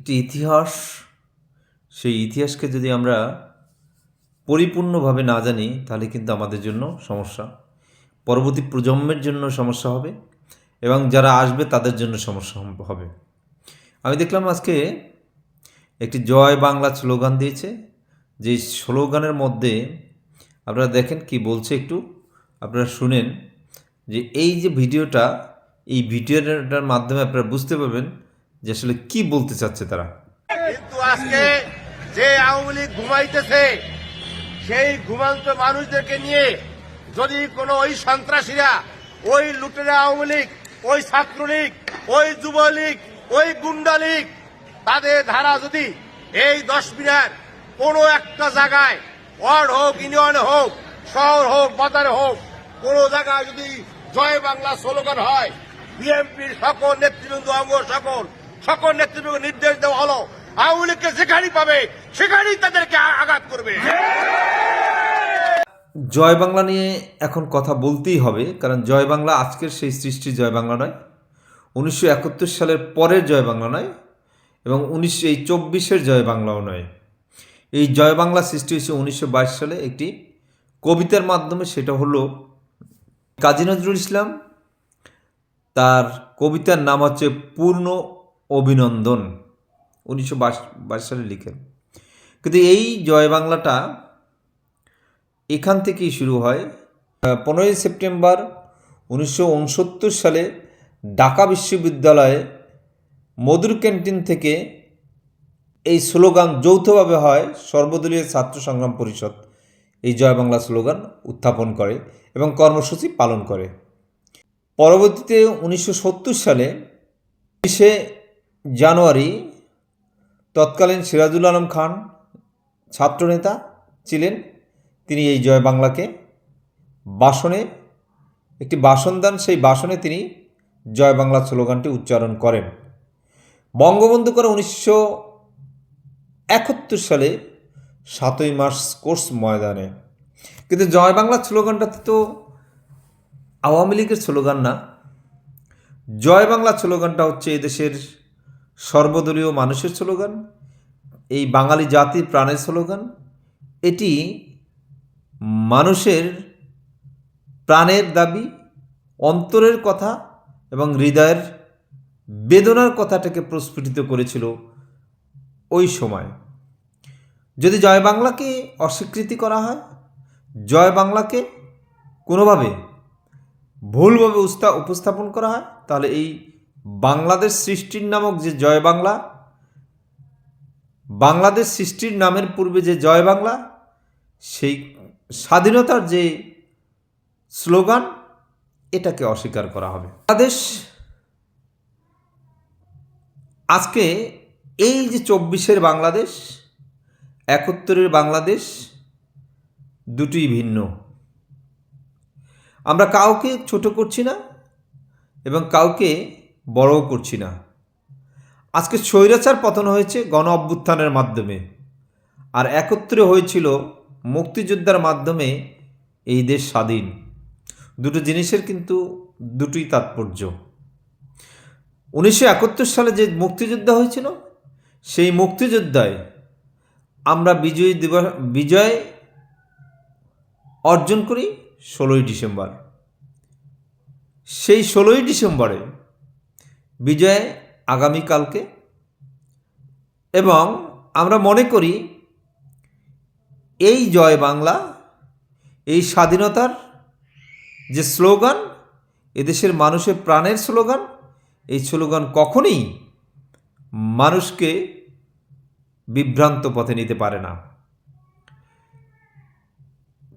একটি ইতিহাস, সেই ইতিহাসকে যদি আমরা পরিপূর্ণভাবে না জানি, তাহলে কিন্তু আমাদের জন্য সমস্যা। পরবর্তী প্রজন্মের জন্য সমস্যা হবে এবং যারা আসবে তাদের জন্য সমস্যা হবে। আমি দেখলাম আজকে একটি জয় বাংলা স্লোগান দিয়েছে। যে স্লোগানের মধ্যে আপনারা দেখেন কি বলছে একটু। আপনারা শুনেন যে এই যে ভিডিওটা, এই ভিডিওটার মাধ্যমে আপনারা বুঝতে পারবেন যে আসলে কি বলতে চাচ্ছে তারা? কিন্তু আজকে যে আওয়ামী লীগ ঘুমাইতেছে, সেই ঘুমান্ত মানুষদেরকে নিয়ে যদি কোনো ওই সন্ত্রাসীরা, ওই লুটেরা আওয়ামী লীগ, ওই ছাত্রলীগ, ওই যুবলীগ, ওই গুন্ডা লীগ, তাদের ধারা যদি এই দশ মিনার কোনো একটা জায়গায় ওয়ার্ড হোক, ইউনিয়নে হোক, শহর হোক, বাজারে হোক, কোনো জায়গায় যদি জয় বাংলা স্লোগান হয়, বিএনপির সকল নেতৃবৃন্দ অঙ্গ সকল সকল নেতৃবৃন্দ নির্দেশ দেওয়া হলো। আওয়ামী লীগকে যেখানেই পাবে, সেখানেই তাদেরকে আঘাত করবে। জয় বাংলা নিয়ে এখন কথা বলতেই হবে, কারণ জয় বাংলা আজকের সেই সৃষ্টি জয় বাংলা নয়। উনিশশো সালের পরের জয় বাংলা নয়, এবং উনিশশো এই চব্বিশের জয় বাংলাও নয়। এই জয় বাংলা সৃষ্টি হয়েছে উনিশশো বাইশ সালে একটি কবিতার মাধ্যমে, সেটা হলো, কাজী নজরুল ইসলাম, তার কবিতার নাম হচ্ছে পূর্ণ অভিনন্দন, উনিশশো বাইশ সালে লিখেন। কিন্তু এই জয় বাংলাটা এখান থেকেই শুরু হয়। পনেরোই সেপ্টেম্বর উনিশশো উনসত্তর সালে ঢাকা বিশ্ববিদ্যালয়ে মধুর ক্যান্টিন থেকে এই স্লোগান যৌথভাবে হয় সর্বদলীয় ছাত্র সংগ্রাম পরিষদ। এই জয় বাংলা স্লোগান উত্থাপন করে এবং কর্মসূচি পালন করে। পরবর্তীতে উনিশশো সত্তর সালে বিশে জানুয়ারি, তৎকালীন সিরাজুল আলম খান ছাত্রনেতা ছিলেন। তিনি এই জয় বাংলাকে বাসনে, একটি বাসন দেন সেই বাসনে তিনি জয় বাংলা স্লোগানটি উচ্চারণ করেন। বঙ্গবন্ধু করে উনিশশো একাত্তর সালে সাতই মার্চ কোর্স ময়দানে। কিন্তু জয় বাংলা স্লোগানটাতে তো আওয়ামী লীগের স্লোগান না। জয় বাংলা স্লোগানটা হচ্ছে এদেশের সর্বদলীয় মানুষের স্লোগান, এই বাঙালি জাতির প্রাণের স্লোগান, এটি মানুষের প্রাণের দাবি, অন্তরের কথা এবং হৃদয়ের বেদনার কথাটাকে প্রস্ফুটিত করেছিল ওই সময়। যদি জয় বাংলাকে অস্বীকৃতি করা হয়, জয় বাংলাকে কোনোভাবে ভুলভাবে উস্তা, উপস্থাপন করা হয়, তাহলে এই বাংলাদেশ সৃষ্টির নামক যে জয় বাংলা, বাংলাদেশ সৃষ্টির নামের পূর্বে যে জয় বাংলা, সেই স্বাধীনতার যে স্লোগান, এটাকে অস্বীকার করা হবে। বাংলাদেশ আজকে এই যে চব্বিশের বাংলাদেশ, একাত্তরের বাংলাদেশ, দুটোই ভিন্ন। আমরা কাউকে ছোট করছি না এবং কাউকে বড়ও করছি না। আজকে স্বৈরাচার পতন হয়েছে গণ অভ্যুত্থানের মাধ্যমে। আর একত্রে হয়েছিল মুক্তিযোদ্ধার মাধ্যমে এই দেশ স্বাধীন। দুটো জিনিসের কিন্তু দুটোই তাৎপর্য। উনিশশো একাত্তর সালে যে মুক্তিযোদ্ধা হয়েছিল, সেই মুক্তিযোদ্ধায় আমরা বিজয়ী দিবস, বিজয় অর্জন করি ষোলোই ডিসেম্বর। সেই ষোলোই ডিসেম্বরে বিজয় আগামীকালকে। এবং আমরা মনে করি, এই জয় বাংলা, এই স্বাধীনতার যে স্লোগান, এদেশের মানুষের প্রাণের স্লোগান, এই স্লোগান কখনই মানুষকে বিভ্রান্ত পথে নিতে পারে না।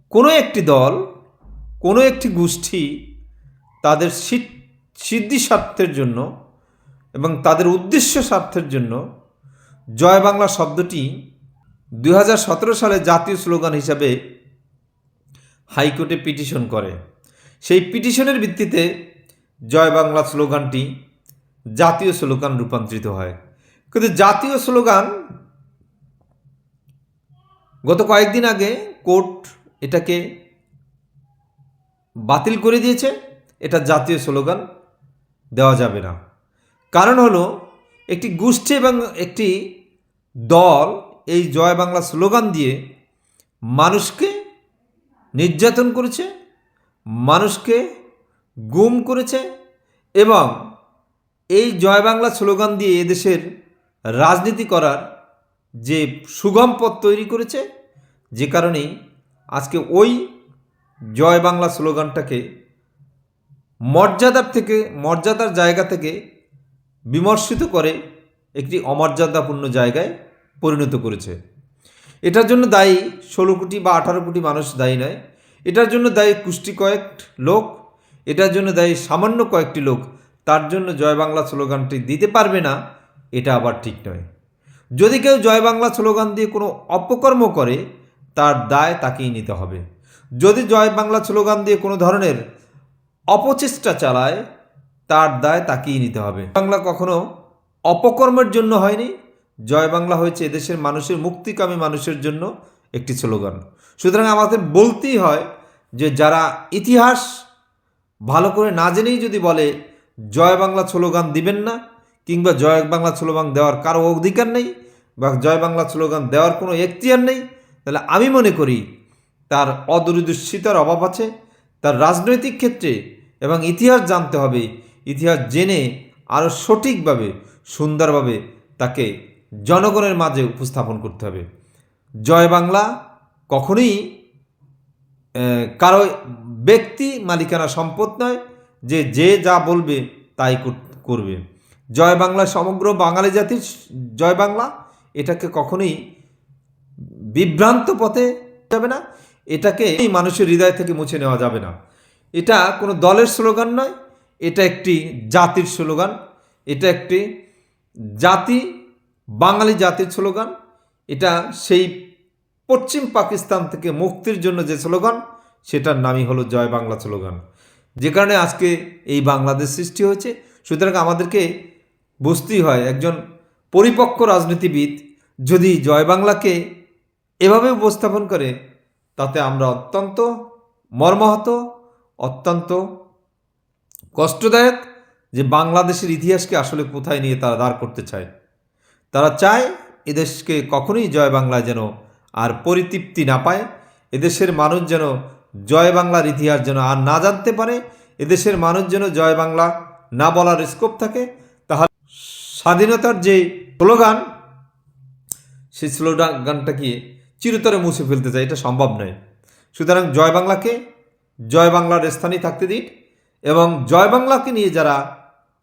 কোনো একটি দল, কোনো একটি গোষ্ঠী তাদের সিদ- সিদ্ধি স্বার্থের জন্য এবং তাদের উদ্দেশ্য স্বার্থের জন্য জয় বাংলা শব্দটি দু হাজার সতেরো সালে জাতীয় স্লোগান হিসাবে হাইকোর্টে পিটিশন করে। সেই পিটিশনের ভিত্তিতে জয় বাংলা স্লোগানটি জাতীয় স্লোগান রূপান্তরিত হয়। কিন্তু জাতীয় স্লোগান গত কয়েকদিন আগে কোর্ট এটাকে বাতিল করে দিয়েছে। এটা জাতীয় স্লোগান দেওয়া যাবে না। কারণ হলো, একটি গোষ্ঠী এবং একটি দল এই জয় বাংলা স্লোগান দিয়ে মানুষকে নির্যাতন করেছে, মানুষকে গুম করেছে এবং এই জয় বাংলা স্লোগান দিয়ে এদেশের রাজনীতি করার যে সুগম পথ তৈরি করেছে, যে কারণেই আজকে ওই জয় বাংলা স্লোগানটাকে মর্যাদার থেকে, মর্যাদার জায়গা থেকে বিমর্ষিত করে একটি অমর্যাদাপূর্ণ জায়গায় পরিণত করেছে। এটার জন্য দায়ী ষোলো কোটি বা আঠারো কোটি মানুষ দায়ী নয়। এটার জন্য দায়ী কুষ্টি কয়েক লোক, এটার জন্য দায়ী সামান্য কয়েকটি লোক, তার জন্য জয় বাংলা স্লোগানটি দিতে পারবে না, এটা আবার ঠিক নয়। যদি কেউ জয় বাংলা স্লোগান দিয়ে কোনো অপকর্ম করে, তার দায় তাকেই নিতে হবে। যদি জয় বাংলা স্লোগান দিয়ে কোনো ধরনের অপচেষ্টা চালায় তার দায় তাকেই নিতে হবে। বাংলা কখনো অপকর্মের জন্য হয়নি। জয় বাংলা হয়েছে এদেশের মানুষের মুক্তিকামী মানুষের জন্য একটি স্লোগান। সুতরাং আমাদের বলতেই হয় যে যারা ইতিহাস ভালো করে না জেনেই যদি বলে জয় বাংলা স্লোগান দিবেন না, কিংবা জয় বাংলা স্লোগান দেওয়ার কারও অধিকার নেই, বা জয় বাংলা স্লোগান দেওয়ার কোনো এখতিয়ার নেই, তাহলে আমি মনে করি তার অদূরদর্শিতার অভাব আছে। তার রাজনৈতিক ক্ষেত্রে এবং ইতিহাস জানতে হবে ইতিহাস জেনে আরও সঠিকভাবে, সুন্দরভাবে তাকে জনগণের মাঝে উপস্থাপন করতে হবে। জয় বাংলা কখনোই কারও ব্যক্তি মালিকানা সম্পদ নয় যে যে যা বলবে তাই করবে। জয় বাংলা সমগ্র বাঙালি জাতির জয় বাংলা, এটাকে কখনোই বিভ্রান্ত পথে যাবে না, এটাকে মানুষের হৃদয় থেকে মুছে নেওয়া যাবে না। এটা কোনো দলের স্লোগান নয় এটা একটি জাতির স্লোগান, এটা একটি জাতি, বাঙালি জাতির স্লোগান, এটা সেই পশ্চিম পাকিস্তান থেকে মুক্তির জন্য যে স্লোগান, সেটার নামই হলো জয় বাংলা স্লোগান। যে কারণে আজকে এই বাংলাদেশ সৃষ্টি হয়েছে। সুতরাং আমাদেরকে বুঝতেই হয়, একজন পরিপক্ক রাজনীতিবিদ যদি জয় বাংলাকে এভাবে উপস্থাপন করে, তাতে আমরা অত্যন্ত মর্মাহত, অত্যন্ত কষ্টদায়ক যে বাংলাদেশের ইতিহাসকে আসলে কোথায় নিয়ে তারা দাঁড় করতে চায়। তারা চায় এদেশকে কখনোই জয় বাংলা যেন আর পরিতৃপ্তি না পায়, এদেশের মানুষ যেন জয় বাংলার ইতিহাস যেন আর না জানতে পারে, এদেশের মানুষ যেন জয় বাংলা না বলার স্কোপ থাকে তাহলে স্বাধীনতার যে স্লোগান, সেই স্লোগানটাকে চিরতরে মুছে ফেলতে চায়, এটা সম্ভব নয়। সুতরাং জয় বাংলাকে, জয় বাংলার স্থানেই থাকতে দিন। এবং জয় বাংলাকে নিয়ে যারা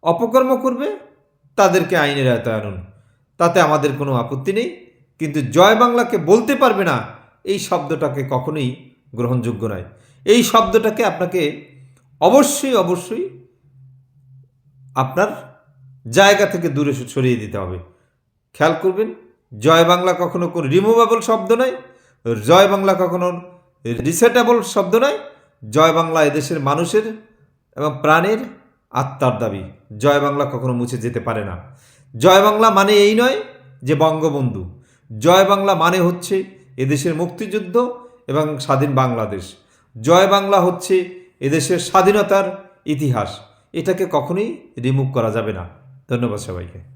অপকর্ম করবে, তাদেরকে আইনের আয়তায় আনুন। তাতে আমাদের কোনো আপত্তি নেই। কিন্তু জয় বাংলাকে বলতে পারবে না, এই শব্দটাকে কখনোই গ্রহণযোগ্য নয়। এই শব্দটাকে আপনাকে অবশ্যই অবশ্যই আপনার জায়গা থেকে দূরে সরিয়ে দিতে হবে। খেয়াল করবেন, জয় বাংলা কখনো কোনো রিমুভেবল শব্দ নয়, জয় বাংলা কখনো রিসেটেবল শব্দ নয়। জয় বাংলা এদেশের মানুষের এবং প্রাণের আত্মার দাবি, জয় বাংলা কখনো মুছে যেতে পারে না। জয় বাংলা মানে এই নয় যে বঙ্গবন্ধু। জয় বাংলা মানে হচ্ছে এদেশের মুক্তিযুদ্ধ এবং স্বাধীন বাংলাদেশ। জয় বাংলা হচ্ছে এদেশের স্বাধীনতার ইতিহাস। এটাকে কখনোই রিমুভ করা যাবে না। ধন্যবাদ সবাইকে।